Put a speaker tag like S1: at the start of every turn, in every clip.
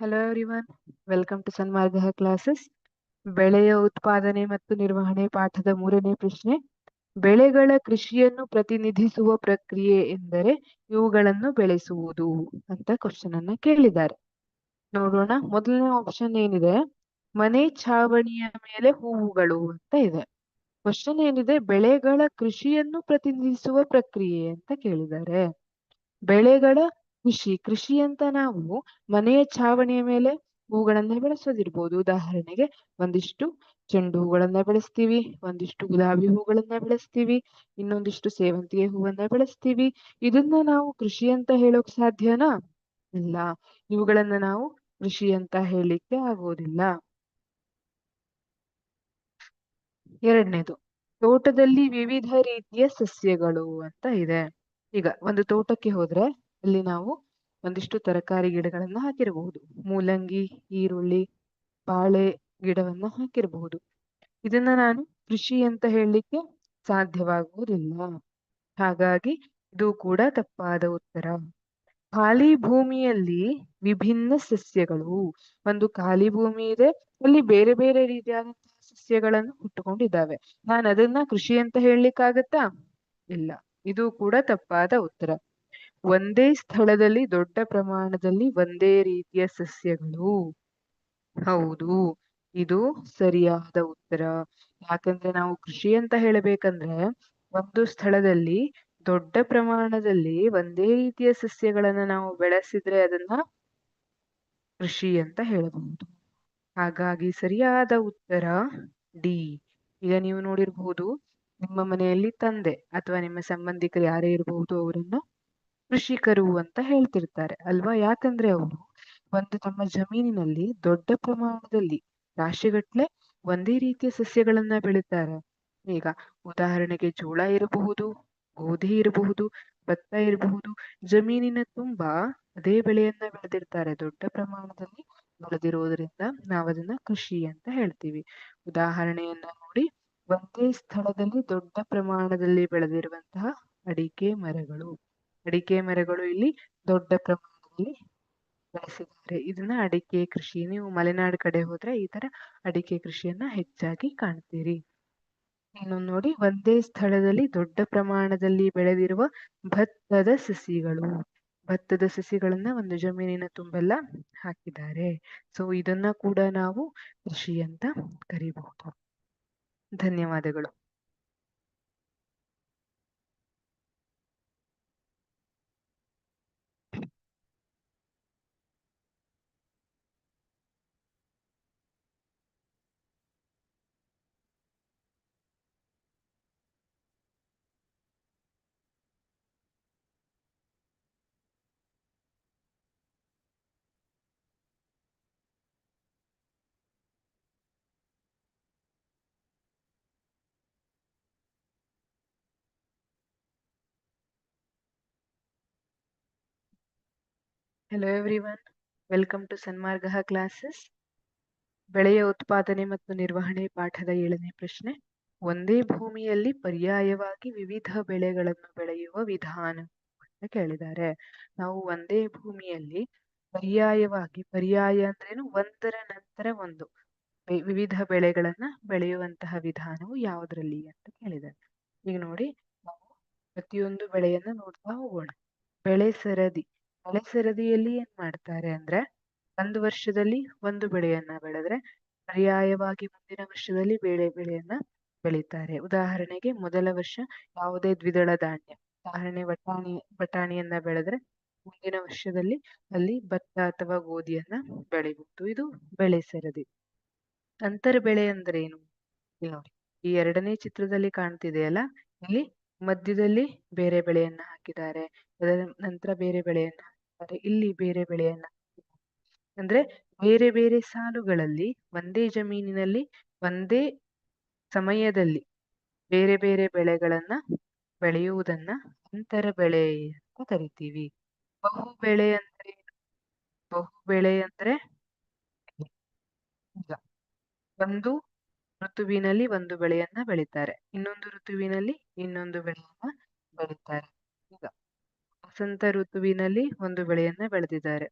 S1: Hello everyone welcome to Sanmarga classes ಬೆಳೆಯ ಉತ್ಪಾದನೆ ಮತ್ತು ನಿರ್ವಹಣೆ ಪಾಠದ ಮೂರನೇ ಪ್ರಶ್ನೆ, ಬೆಳೆಗಳ ಕೃಷಿಯನ್ನು ಪ್ರತಿನಿಧಿಸುವ ಪ್ರಕ್ರಿಯೆ ಎಂದರೆ ಇವುಗಳನ್ನು ಬೆಳೆಸುವುದು ಅಂತ ಕ್ವಶನ್ ಅನ್ನ ಕೇಳಿದ್ದಾರೆ. ನೋಡೋಣ, ಮೊದಲನೇ ಆಪ್ಷನ್ ಏನಿದೆ? ಮನೆ ಛಾವಣಿಯ ಮೇಲೆ ಹೂವುಗಳು ಅಂತ ಇದೆ. ಕ್ವಶನ್ ಏನಿದೆ? ಬೆಳೆಗಳ ಕೃಷಿಯನ್ನು ಪ್ರತಿನಿಧಿಸುವ ಪ್ರಕ್ರಿಯೆ ಅಂತ ಕೇಳಿದ್ದಾರೆ. ಬೆಳೆಗಳ ಕೃಷಿ ಕೃಷಿ ಅಂತ ನಾವು ಮನೆಯ ಛಾವಣಿಯ ಮೇಲೆ ಹೂಗಳನ್ನ ಬೆಳೆಸೋದಿರ್ಬೋದು. ಉದಾಹರಣೆಗೆ ಒಂದಿಷ್ಟು ಚೆಂಡು ಹೂಗಳನ್ನ ಬೆಳೆಸ್ತೀವಿ, ಒಂದಿಷ್ಟು ಗುಲಾಬಿ ಹೂಗಳನ್ನ ಬೆಳೆಸ್ತೀವಿ, ಇನ್ನೊಂದಿಷ್ಟು ಸೇವಂತಿಗೆ ಹೂವನ್ನ ಬೆಳೆಸ್ತೀವಿ. ಇದನ್ನ ನಾವು ಕೃಷಿ ಅಂತ ಹೇಳೋಕ್ ಸಾಧ್ಯನಾ? ಇಲ್ಲ. ಇವುಗಳನ್ನ ನಾವು ಕೃಷಿ ಅಂತ ಹೇಳಲಿಕ್ಕೆ ಆಗೋದಿಲ್ಲ. ಎರಡನೇದು, ತೋಟದಲ್ಲಿ ವಿವಿಧ ರೀತಿಯ ಸಸ್ಯಗಳು ಅಂತ ಇದೆ. ಈಗ ಒಂದು ತೋಟಕ್ಕೆ ಹೋದ್ರೆ ಅಲ್ಲಿ ನಾವು ಒಂದಿಷ್ಟು ತರಕಾರಿ ಗಿಡಗಳನ್ನ ಹಾಕಿರಬಹುದು. ಮೂಲಂಗಿ, ಈರುಳ್ಳಿ, ಬಾಳೆ ಗಿಡವನ್ನ ಹಾಕಿರಬಹುದು. ಇದನ್ನ ನಾನು ಕೃಷಿ ಅಂತ ಹೇಳಲಿಕ್ಕೆ ಸಾಧ್ಯವಾಗುವುದಿಲ್ಲ. ಹಾಗಾಗಿ ಇದು ಕೂಡ ತಪ್ಪಾದ ಉತ್ತರ. ಖಾಲಿ ಭೂಮಿಯಲ್ಲಿ ವಿಭಿನ್ನ ಸಸ್ಯಗಳು. ಒಂದು ಖಾಲಿ ಭೂಮಿ ಇದೆ, ಅಲ್ಲಿ ಬೇರೆ ಬೇರೆ ರೀತಿಯಾದಂತಹ ಸಸ್ಯಗಳನ್ನು ಹುಟ್ಟುಕೊಂಡಿದ್ದಾವೆ. ನಾನು ಅದನ್ನ ಕೃಷಿ ಅಂತ ಹೇಳಲಿಕ್ಕಾಗತ್ತಾ? ಇಲ್ಲ. ಇದು ಕೂಡ ತಪ್ಪಾದ ಉತ್ತರ. ಒಂದೇ ಸ್ಥಳದಲ್ಲಿ ದೊಡ್ಡ ಪ್ರಮಾಣದಲ್ಲಿ ಒಂದೇ ರೀತಿಯ ಸಸ್ಯಗಳು. ಹೌದು, ಇದು ಸರಿಯಾದ ಉತ್ತರ. ಯಾಕಂದ್ರೆ ನಾವು ಕೃಷಿ ಅಂತ ಹೇಳಬೇಕಂದ್ರೆ ಒಂದು ಸ್ಥಳದಲ್ಲಿ ದೊಡ್ಡ ಪ್ರಮಾಣದಲ್ಲಿ ಒಂದೇ ರೀತಿಯ ಸಸ್ಯಗಳನ್ನ ನಾವು ಬೆಳೆಸಿದ್ರೆ ಅದನ್ನ ಕೃಷಿ ಅಂತ ಹೇಳಬಹುದು. ಹಾಗಾಗಿ ಸರಿಯಾದ ಉತ್ತರ ಡಿ. ಈಗ ನೀವು ನೋಡಿರ್ಬಹುದು ನಿಮ್ಮ ಮನೆಯಲ್ಲಿ ತಂದೆ ಅಥವಾ ನಿಮ್ಮ ಸಂಬಂಧಿಕರು ಯಾರೇ ಇರಬಹುದು ಅವರನ್ನ ಕೃಷಿಕರು ಅಂತ ಹೇಳ್ತಿರ್ತಾರೆ, ಅಲ್ವಾ? ಯಾಕಂದ್ರೆ ಅವರು ಒಂದು ತಮ್ಮ ಜಮೀನಿನಲ್ಲಿ ದೊಡ್ಡ ಪ್ರಮಾಣದಲ್ಲಿ ರಾಶಿಗಟ್ಲೆ ಒಂದೇ ರೀತಿಯ ಸಸ್ಯಗಳನ್ನ ಬೆಳೀತಾರೆ. ಈಗ ಉದಾಹರಣೆಗೆ ಜೋಳ ಇರಬಹುದು, ಗೋಧಿ ಇರಬಹುದು, ಭತ್ತ ಇರಬಹುದು, ಜಮೀನಿನ ತುಂಬಾ ಅದೇ ಬೆಳೆಯನ್ನ ಬೆಳೆದಿರ್ತಾರೆ. ದೊಡ್ಡ ಪ್ರಮಾಣದಲ್ಲಿ ಬೆಳೆದಿರೋದ್ರಿಂದ ಅದನ್ನ ಕೃಷಿ ಅಂತ ಹೇಳ್ತೀವಿ. ಉದಾಹರಣೆಯನ್ನ ನೋಡಿ, ಒಂದೇ ಸ್ಥಳದಲ್ಲಿ ದೊಡ್ಡ ಪ್ರಮಾಣದಲ್ಲಿ ಬೆಳೆದಿರುವಂತಹ ಅಡಿಕೆ ಮರಗಳು. ಅಡಿಕೆ ಮರಗಳು ಇಲ್ಲಿ ದೊಡ್ಡ ಪ್ರಮಾಣದಲ್ಲಿ ಬೆಳೆಸಿದ್ದಾರೆ. ಇದನ್ನ ಅಡಿಕೆ ಕೃಷಿ, ನೀವು ಮಲೆನಾಡು ಕಡೆ ಹೋದ್ರೆ ಈ ತರ ಅಡಿಕೆ ಕೃಷಿಯನ್ನ ಹೆಚ್ಚಾಗಿ ಕಾಣ್ತೀರಿ. ಇನ್ನೊಂದು ನೋಡಿ, ಒಂದೇ ಸ್ಥಳದಲ್ಲಿ ದೊಡ್ಡ ಪ್ರಮಾಣದಲ್ಲಿ ಬೆಳೆದಿರುವ ಭತ್ತದ ಸಸಿಗಳು. ಭತ್ತದ ಸಸಿಗಳನ್ನ ಒಂದು ಜಮೀನಿನ ತುಂಬೆಲ್ಲ ಹಾಕಿದ್ದಾರೆ. ಸೊ ಇದನ್ನ ಕೂಡ ನಾವು ಕೃಷಿ ಅಂತ ಕರಿಬಹುದು. ಧನ್ಯವಾದಗಳು. Hello everyone welcome to Sanmarga classes ಬೆಳೆಯ ಉತ್ಪಾದನೆ ಮತ್ತು ನಿರ್ವಹಣೆ ಪಾಠದ ಏಳನೇ ಪ್ರಶ್ನೆ. ಒಂದೇ ಭೂಮಿಯಲ್ಲಿ ಪರ್ಯಾಯವಾಗಿ ವಿವಿಧ ಬೆಳೆಗಳನ್ನು ಬೆಳೆಯುವ ವಿಧಾನ ಅಂತ ಕೇಳಿದ್ದಾರೆ. ನಾವು ಒಂದೇ ಭೂಮಿಯಲ್ಲಿ ಪರ್ಯಾಯವಾಗಿ, ಪರ್ಯಾಯ ಅಂದ್ರೇನು ಒಂದರ ನಂತರ ಒಂದು. ವಿವಿಧ ಬೆಳೆಗಳನ್ನ ಬೆಳೆಯುವಂತಹ ವಿಧಾನವು ಯಾವುದರಲ್ಲಿ ಅಂತ ಕೇಳಿದ್ದಾರೆ. ಈಗ ನೋಡಿ, ನಾವು ಪ್ರತಿಯೊಂದು ಬೆಳೆಯನ್ನ ನೋಡ್ತಾ ಹೋಗೋಣ. ಬೆಳೆ ಸರದಿ. ಬೆಳೆ ಸರದಿಯಲ್ಲಿ ಏನ್ ಮಾಡ್ತಾರೆ ಅಂದ್ರೆ ಒಂದು ವರ್ಷದಲ್ಲಿ ಒಂದು ಬೆಳೆಯನ್ನ ಬೆಳೆದ್ರೆ ಪರ್ಯಾಯವಾಗಿ ಮುಂದಿನ ವರ್ಷದಲ್ಲಿ ಬೇಳೆ, ಬೆಳೆಯನ್ನ ಬೆಳೀತಾರೆ. ಉದಾಹರಣೆಗೆ ಮೊದಲ ವರ್ಷ ಯಾವುದೇ ದ್ವಿದಳ ಧಾನ್ಯ, ಉದಾಹರಣೆ ಬಟಾಣಿ, ಬಟಾಣಿಯನ್ನ ಬೆಳೆದ್ರೆ ಮುಂದಿನ ವರ್ಷದಲ್ಲಿ ಅಲ್ಲಿ ಭತ್ತ ಅಥವಾ ಗೋಧಿಯನ್ನ ಬೆಳಿಬಹುದು ಇದು ಬೆಳೆ ಸರದಿ. ಅಂತರ ಬೆಳೆ ಅಂದ್ರೆ ಏನು ನೋಡಿ ಈ ಎರಡನೇ ಚಿತ್ರದಲ್ಲಿ ಕಾಣ್ತಿದೆಯಲ್ಲ ಇಲ್ಲಿ ಮಧ್ಯದಲ್ಲಿ ಬೇರೆ ಬೆಳೆಯನ್ನ ಹಾಕಿದ್ದಾರೆ. ಅದರ ನಂತರ ಬೇರೆ ಬೆಳೆಯನ್ನ ಹಾಕಿದ್ದಾರೆ ಇಲ್ಲಿ ಬೇರೆ ಬೆಳೆಯನ್ನ ಅಂದ್ರೆ ಬೇರೆ ಬೇರೆ ಸಾಲುಗಳಲ್ಲಿ ಒಂದೇ ಜಮೀನಿನಲ್ಲಿ ಒಂದೇ ಸಮಯದಲ್ಲಿ ಬೇರೆ ಬೇರೆ ಬೆಳೆಗಳನ್ನ ಬೆಳೆಯುವುದನ್ನ ಅಂತರ ಬೆಳೆ ಅಂತ ಕರಿತೀವಿ. ಬಹು ಬೆಳೆ ಅಂದ್ರೆ ಬಹು ಬೆಳೆ ಅಂದ್ರೆ ಒಂದು ಋತುವಿನಲ್ಲಿ ಒಂದು ಬೆಳೆಯನ್ನ ಬೆಳೀತಾರೆ. ಇನ್ನೊಂದು ಋತುವಿನಲ್ಲಿ ಇನ್ನೊಂದು ಬೆಳೆಯನ್ನ ಬೆಳೀತಾರೆ. ವಸಂತ ಋತುವಿನಲ್ಲಿ ಒಂದು ಬೆಳೆಯನ್ನ ಬೆಳೆದಿದ್ದಾರೆ.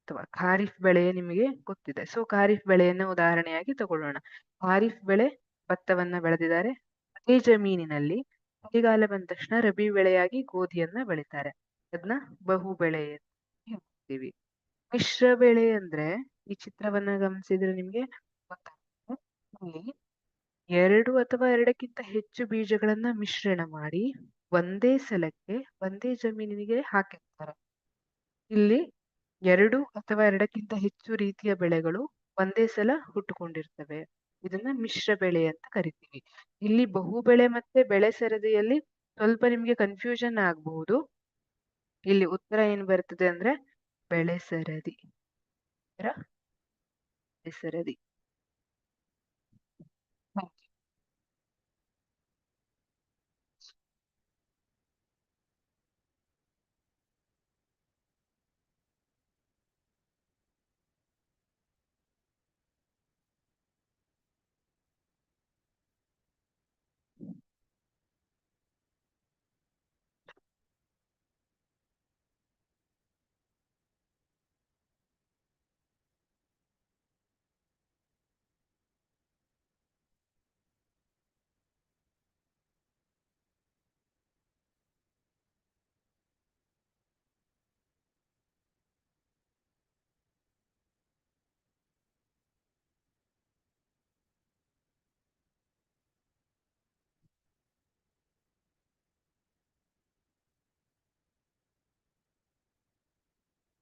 S1: ಅಥವಾ ಖಾರಿಫ್ ಬೆಳೆ ನಿಮಗೆ ಗೊತ್ತಿದೆ. ಸೊ ಖಾರಿಫ್ ಬೆಳೆಯನ್ನ ಉದಾಹರಣೆಯಾಗಿ ತಗೊಳ್ಳೋಣ. ಖಾರಿಫ್ ಬೆಳೆ ಭತ್ತವನ್ನ ಬೆಳೆದಿದ್ದಾರೆ. ಅದೇ ಜಮೀನಿನಲ್ಲಿ ಚಳಿಗಾಲ ಬಂದ ತಕ್ಷಣ ರಬಿ ಬೆಳೆಯಾಗಿ ಗೋಧಿಯನ್ನ ಬೆಳಿತಾರೆ. ಅದನ್ನ ಬಹು ಬೆಳೆ ಹೇಳ್ತೀವಿ. ಮಿಶ್ರ ಬೆಳೆ ಅಂದ್ರೆ ಈ ಚಿತ್ರವನ್ನ ಗಮನಿಸಿದ್ರೆ ನಿಮ್ಗೆ ಎರಡು ಅಥವಾ ಎರಡಕ್ಕಿಂತ ಹೆಚ್ಚು ಬೀಜಗಳನ್ನ ಮಿಶ್ರಣ ಮಾಡಿ ಒಂದೇ ಸಲಕ್ಕೆ ಒಂದೇ ಜಮೀನಿಗೆ ಹಾಕಿರ್ತಾರೆ. ಇಲ್ಲಿ ಎರಡು ಅಥವಾ ಎರಡಕ್ಕಿಂತ ಹೆಚ್ಚು ರೀತಿಯ ಬೆಳೆಗಳು ಒಂದೇ ಸಲ ಹುಟ್ಟುಕೊಂಡಿರ್ತವೆ. ಇದನ್ನ ಮಿಶ್ರ ಬೆಳೆ ಅಂತ ಕರಿತೀವಿ. ಇಲ್ಲಿ ಬಹು ಬೆಳೆ ಮತ್ತೆ ಬೆಳೆ ಸರದಿಯಲ್ಲಿ ಸ್ವಲ್ಪ ನಿಮ್ಗೆ ಕನ್ಫ್ಯೂಷನ್ ಆಗಬಹುದು ಇಲ್ಲಿ ಉತ್ತರ ಏನ್ ಬರ್ತದೆ ಅಂದ್ರೆ ಬೆಳೆ ಸರದಿ. ಸರದಿ.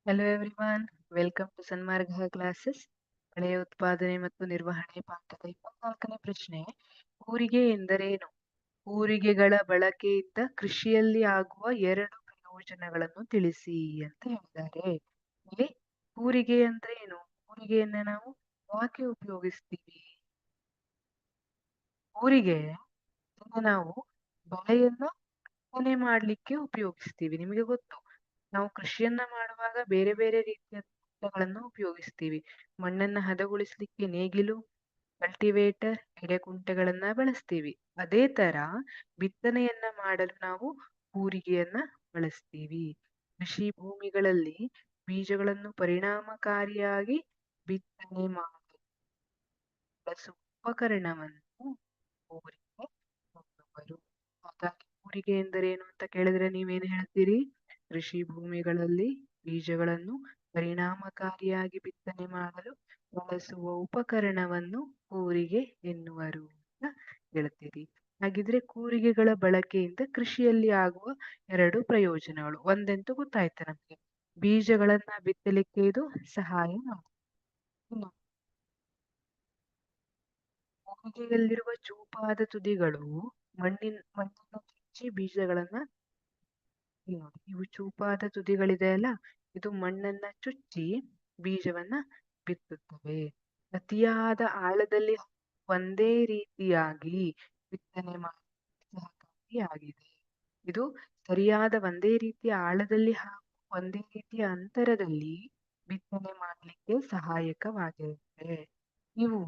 S1: Hello everyone, welcome to Sanmarga classes ಬೆಳೆಯ ಉತ್ಪಾದನೆ ಮತ್ತು ನಿರ್ವಹಣೆ ಪಾಠದ ಇಪ್ಪತ್ನಾಲ್ಕನೇ ಪ್ರಶ್ನೆ ಕೂರಿಗೆ ಎಂದರೇನು? ಕೂರಿಗೆಗಳ ಬಳಕೆಯಿಂದ ಕೃಷಿಯಲ್ಲಿ ಆಗುವ ಎರಡು ಪ್ರಯೋಜನಗಳನ್ನು ತಿಳಿಸಿ ಅಂತ ಹೇಳಿದ್ದಾರೆ. ಇಲ್ಲಿ ಕೂರಿಗೆ ಅಂದ್ರೆ ಏನು? ಕೂರಿಗೆಯನ್ನ ನಾವು ಯಾಕೆ ಉಪಯೋಗಿಸ್ತೀವಿ? ಕೂರಿಗೆ ನಾವು ಬೆಳೆಯನ್ನ ಬಿತ್ತನೆ ಮಾಡ್ಲಿಕ್ಕೆ ಉಪಯೋಗಿಸ್ತೀವಿ. ನಿಮಗೆ ಗೊತ್ತು? ನಾವು ಕೃಷಿಯನ್ನ ಮಾಡುವಾಗ ಬೇರೆ ಬೇರೆ ರೀತಿಯ ತಂತ್ರಗಳನ್ನು ಉಪಯೋಗಿಸ್ತೀವಿ. ಮಣ್ಣನ್ನ ಹದಗೊಳಿಸ್ಲಿಕ್ಕೆ ನೇಗಿಲು, ಕಲ್ಟಿವೇಟರ್ ಎಡೆಕುಂಟೆಗಳನ್ನ ಬಳಸ್ತೀವಿ. ಅದೇ ತರ ಬಿತ್ತನೆಯನ್ನ ಮಾಡಲು ನಾವು ಕೂರಿಗೆಯನ್ನ ಬಳಸ್ತೀವಿ. ಕೃಷಿ ಭೂಮಿಗಳಲ್ಲಿ ಬೀಜಗಳನ್ನು ಪರಿಣಾಮಕಾರಿಯಾಗಿ ಬಿತ್ತನೆ ಮಾಡಲು ಬಳಸುವ ಉಪಕರಣವನ್ನು ಕೂರಿಗೆ ಹಾಗಾಗಿ ಕೂರಿಗೆ ಎಂದರೇನು ಅಂತ ಕೇಳಿದ್ರೆ ನೀವೇನು ಹೇಳ್ತೀರಿ? ಕೃಷಿ ಭೂಮಿಗಳಲ್ಲಿ ಬೀಜಗಳನ್ನು ಪರಿಣಾಮಕಾರಿಯಾಗಿ ಬಿತ್ತನೆ ಮಾಡಲು ಬಳಸುವ ಉಪಕರಣವನ್ನು ಕೂರಿಗೆ ಎನ್ನುವರು ಅಂತ ಹೇಳ್ತೀರಿ. ಹಾಗಿದ್ರೆ ಕೂರಿಗೆಗಳ ಬಳಕೆಯಿಂದ ಕೃಷಿಯಲ್ಲಿ ಆಗುವ ಎರಡು ಪ್ರಯೋಜನಗಳು. ಒಂದಂತೂ ಗೊತ್ತಾಯ್ತು ನಮ್ಗೆ? ಬೀಜಗಳನ್ನ ಬಿತ್ತಲಿಕ್ಕೆ ಇದು ಸಹಾಯ ಮಾಡುತ್ತೆ. ಕೂರಿಗೆಯಲ್ಲಿರುವ ಚೂಪಾದ ತುದಿಗಳು ಮಣ್ಣಿನ ಮಣ್ಣನ್ನು ಚುಚ್ಚಿ ಬೀಜಗಳನ್ನ ನೋಡಿ ಇವು ಚೂಪಾದ ತುದಿಗಳಿದೆ ಅಲ್ಲ, ಇದು ಮಣ್ಣನ್ನ ಚುಚ್ಚಿ ಬೀಜವನ್ನ ಬಿತ್ತುತ್ತವೆ. ಅತಿಯಾದ ಆಳದಲ್ಲಿ ಒಂದೇ ರೀತಿಯಾಗಿ ಬಿತ್ತನೆ ಸಹಕಾರಿಯಾಗಿದೆ ಇದು ಸರಿಯಾದ ಒಂದೇ ರೀತಿಯ ಆಳದಲ್ಲಿ ಹಾಗೂ ಒಂದೇ ರೀತಿಯ ಅಂತರದಲ್ಲಿ ಬಿತ್ತನೆ ಮಾಡಲಿಕ್ಕೆ ಸಹಾಯಕವಾಗಿರುತ್ತೆ. ಇವು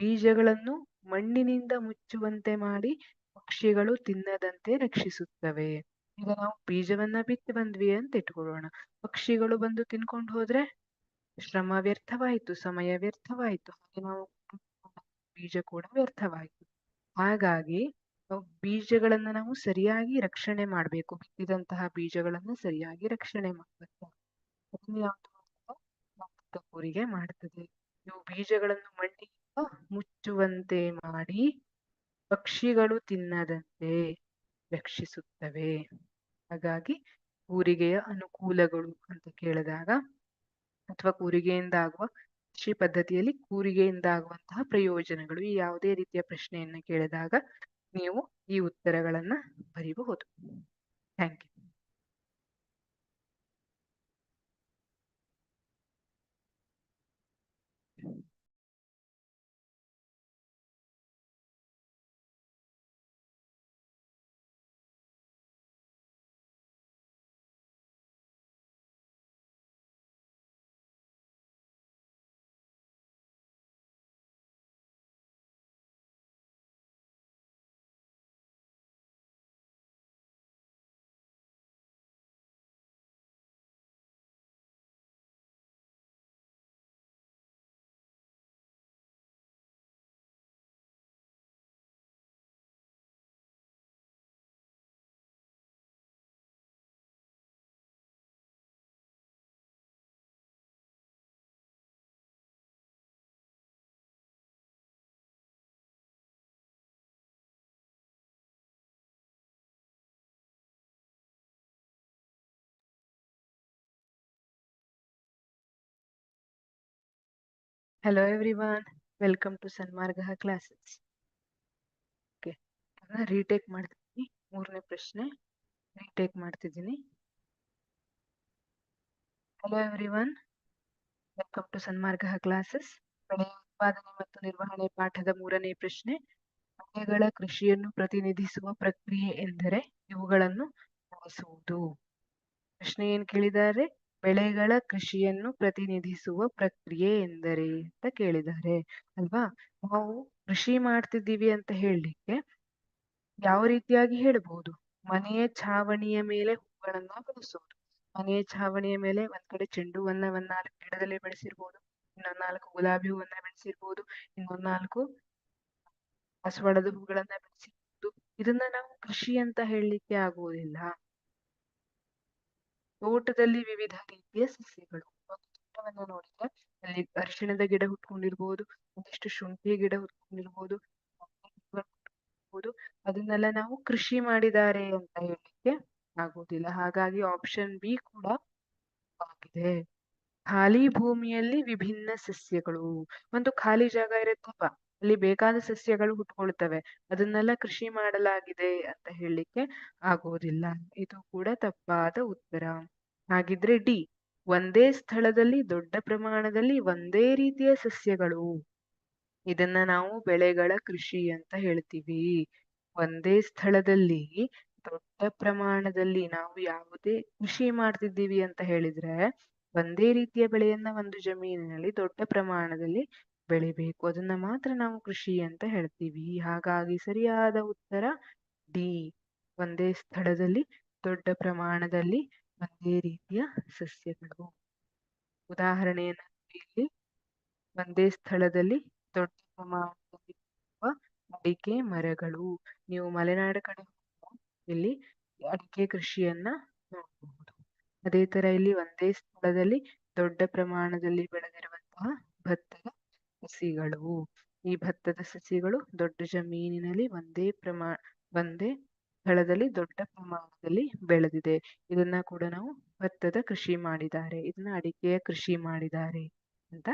S1: ಬೀಜಗಳನ್ನು ಮಣ್ಣಿನಿಂದ ಮುಚ್ಚುವಂತೆ ಮಾಡಿ ಪಕ್ಷಿಗಳು ತಿನ್ನದಂತೆ ರಕ್ಷಿಸುತ್ತವೆ. ಈಗ ನಾವು ಬೀಜವನ್ನ ಬಿತ್ತಿ ಬಂದ್ವಿ ಅಂತ ಇಟ್ಕೊಳ್ಳೋಣ. ಪಕ್ಷಿಗಳು ಬಂದು ತಿನ್ಕೊಂಡು ಹೋದ್ರೆ ಶ್ರಮ ವ್ಯರ್ಥವಾಯ್ತು, ಸಮಯ ವ್ಯರ್ಥವಾಯ್ತು. ಹಾಗೆ ನಾವು ಬೀಜ ಕೂಡ ವ್ಯರ್ಥವಾಯ್ತು. ಹಾಗಾಗಿ ಬೀಜಗಳನ್ನ ನಾವು ಸರಿಯಾಗಿ ರಕ್ಷಣೆ ಮಾಡ್ಬೇಕು. ಬಿತ್ತಿದಂತಹ ಬೀಜಗಳನ್ನ ಸರಿಯಾಗಿ ರಕ್ಷಣೆ ಮಾಡ್ಬೇಕು. ಅದನ್ನ ಯಾವ್ದು ಕೂರಿಗೆ ಮಾಡ್ತದೆ. ಇವು ಬೀಜಗಳನ್ನು ಮಣ್ಣಿನಿಂದ ಮುಚ್ಚುವಂತೆ ಮಾಡಿ ಪಕ್ಷಿಗಳು ತಿನ್ನದಂತೆ ರಕ್ಷಿಸುತ್ತವೆ. ಹಾಗಾಗಿ ಕೂರಿಗೆಯ ಅನುಕೂಲಗಳು ಅಂತ ಕೇಳಿದಾಗ ಅಥವಾ ಕೂರಿಗೆಯಿಂದ ಆಗುವ ಕೃಷಿ ಪದ್ಧತಿಯಲ್ಲಿ ಕೂರಿಗೆಯಿಂದ ಆಗುವಂತಹ ಪ್ರಯೋಜನಗಳು ಈ ಯಾವುದೇ ರೀತಿಯ ಪ್ರಶ್ನೆಯನ್ನ ಕೇಳಿದಾಗ ನೀವು ಈ ಉತ್ತರಗಳನ್ನ ಬರೀಬಹುದು. Thank you Hello everyone, welcome to classes. Okay retake ಮಾಡ್ತಿದ್ದೀನಿ. ಮೂರನೇ ಪ್ರಶ್ನೆ. ರೀಟೇಕ್ ಮಾಡ್ತಿದ್ದೀನಿ. Hello everyone welcome to Sanmarga classes ಬೆಳೆಯ ಉತ್ಪಾದನೆ ಮತ್ತು ನಿರ್ವಹಣೆ ಪಾಠದ ಮೂರನೇ ಪ್ರಶ್ನೆ. ಬೆಳೆಗಳ ಕೃಷಿಯನ್ನು ಪ್ರತಿನಿಧಿಸುವ ಪ್ರಕ್ರಿಯೆ ಎಂದರೆ ಇವುಗಳನ್ನು ಬಳಸುವುದು. ಪ್ರಶ್ನೆ ಏನ್ ಕೇಳಿದ್ದಾರೆ? ಬೆಳೆಗಳ ಕೃಷಿಯನ್ನು ಪ್ರತಿನಿಧಿಸುವ ಪ್ರಕ್ರಿಯೆ ಎಂದರೆ ಅಂತ ಕೇಳಿದ್ದಾರೆ, ಅಲ್ವಾ? ನಾವು ಕೃಷಿ ಮಾಡ್ತಿದ್ದೀವಿ ಅಂತ ಹೇಳಲಿಕ್ಕೆ ಯಾವ ರೀತಿಯಾಗಿ ಹೇಳಬಹುದು ಮನೆಯ ಛಾವಣಿಯ ಮೇಲೆ ಹೂಗಳನ್ನ ಬೆಳೆಸುವುದು ಮನೆಯ ಛಾವಣಿಯ ಮೇಲೆ ಒಂದ್ ಕಡೆ ಚೆಂಡು ಹೂವನ್ನ ಒಂದ್ ನಾಲ್ಕು ಗಿಡದಲ್ಲಿ ಬೆಳೆಸಿರ್ಬೋದು, ಇನ್ನೊಂದ್ ನಾಲ್ಕು ಗುಲಾಬಿ ಹೂವನ್ನ ಬೆಳೆಸಿರ್ಬೋದು, ಇನ್ನೊಂದ್ ನಾಲ್ಕು ದಾಸವಾಳದ ಹೂಗಳನ್ನ ಬೆಳೆಸಿರ್ಬೋದು. ಇದನ್ನ ನಾವು ಕೃಷಿ ಅಂತ ಹೇಳಲಿಕ್ಕೆ ಆಗುವುದಿಲ್ಲ. ತೋಟದಲ್ಲಿ ವಿವಿಧ ರೀತಿಯ ಸಸ್ಯಗಳು ಒಂದು ತೋಟವನ್ನು ನೋಡಿದ್ರೆ ಅಲ್ಲಿ ಅರಿಶಿಣದ ಗಿಡ ಹುಟ್ಕೊಂಡಿರ್ಬೋದು, ಒಂದಿಷ್ಟು ಶುಂಠಿ ಗಿಡ ಹುಟ್ಕೊಂಡಿರ್ಬೋದು ಅದನ್ನೆಲ್ಲ ನಾವು ಕೃಷಿ ಮಾಡಿದ್ದಾರೆ ಅಂತ ಹೇಳಲಿಕ್ಕೆ ಆಗುವುದಿಲ್ಲ. ಹಾಗಾಗಿ ಆಪ್ಷನ್ ಬಿ ಕೂಡ ಆಗಿದೆ. ಖಾಲಿ ಭೂಮಿಯಲ್ಲಿ ವಿಭಿನ್ನ ಸಸ್ಯಗಳು. ಒಂದು ಖಾಲಿ ಜಾಗ ಇರುತ್ತಪ್ಪ ಅಲ್ಲಿ ಬೇಕಾದ ಸಸ್ಯಗಳು ಹುಟ್ಕೊಳ್ತವೆ. ಅದನ್ನೆಲ್ಲ ಕೃಷಿ ಮಾಡಲಾಗಿದೆ ಅಂತ ಹೇಳಲಿಕ್ಕೆ ಆಗುವುದಿಲ್ಲ. ಇದು ಕೂಡ ತಪ್ಪಾದ ಉತ್ತರ. ಹಾಗಿದ್ರೆ ಡಿ, ಒಂದೇ ಸ್ಥಳದಲ್ಲಿ ದೊಡ್ಡ ಪ್ರಮಾಣದಲ್ಲಿ ಒಂದೇ ರೀತಿಯ ಸಸ್ಯಗಳು. ಇದನ್ನ ನಾವು ಬೆಳೆಗಳ ಕೃಷಿ ಅಂತ ಹೇಳ್ತೀವಿ. ಒಂದೇ ಸ್ಥಳದಲ್ಲಿ ದೊಡ್ಡ ಪ್ರಮಾಣದಲ್ಲಿ ನಾವು ಯಾವುದೇ ಕೃಷಿ ಮಾಡ್ತಿದ್ದೀವಿ ಅಂತ ಹೇಳಿದ್ರೆ, ಒಂದೇ ರೀತಿಯ ಬೆಳೆಯನ್ನ ಒಂದು ಜಮೀನಿನಲ್ಲಿ ದೊಡ್ಡ ಪ್ರಮಾಣದಲ್ಲಿ ಬೆಳಿಬೇಕು. ಅದನ್ನ ಮಾತ್ರ ನಾವು ಕೃಷಿ ಅಂತ ಹೇಳ್ತೀವಿ. ಹಾಗಾಗಿ ಸರಿಯಾದ ಉತ್ತರ ಡಿ. ಒಂದೇ ಸ್ಥಳದಲ್ಲಿ, ದೊಡ್ಡ ಪ್ರಮಾಣದಲ್ಲಿ ಒಂದೇ ರೀತಿಯ ಸಸ್ಯಗಳು. ಉದಾಹರಣೆಯನ್ನು ಇಲ್ಲಿ ಒಂದೇ ಸ್ಥಳದಲ್ಲಿ ದೊಡ್ಡ ಪ್ರಮಾಣದಲ್ಲಿ ಅಡಿಕೆ ಮರಗಳು. ನೀವು ಮಲೆನಾಡು ಕಡೆ ಇಲ್ಲಿ ಅಡಿಕೆ ಕೃಷಿಯನ್ನ ನೋಡಬಹುದು. ಅದೇ ತರ ಇಲ್ಲಿ ಒಂದೇ ಸ್ಥಳದಲ್ಲಿ ದೊಡ್ಡ ಪ್ರಮಾಣದಲ್ಲಿ ಬೆಳೆದಿರುವಂತಹ ಭತ್ತದ ಸಸಿಗಳು, ಈ ಭತ್ತದ ಸಸಿಗಳು ದೊಡ್ಡ ಜಮೀನಿನಲ್ಲಿ ಒಂದೇ ಪ್ರಮಾಣ ಒಂದೇ ಸ್ಥಳದಲ್ಲಿ ದೊಡ್ಡ ಪ್ರಮಾಣದಲ್ಲಿ ಬೆಳೆದಿದೆ. ಇದನ್ನ ಕೂಡ ನಾವು ಭತ್ತದ ಕೃಷಿ ಮಾಡಿದ್ದಾರೆ. ಇದನ್ನ ಅಡಿಕೆಯ ಕೃಷಿ ಮಾಡಿದ್ದಾರೆ ಅಂತ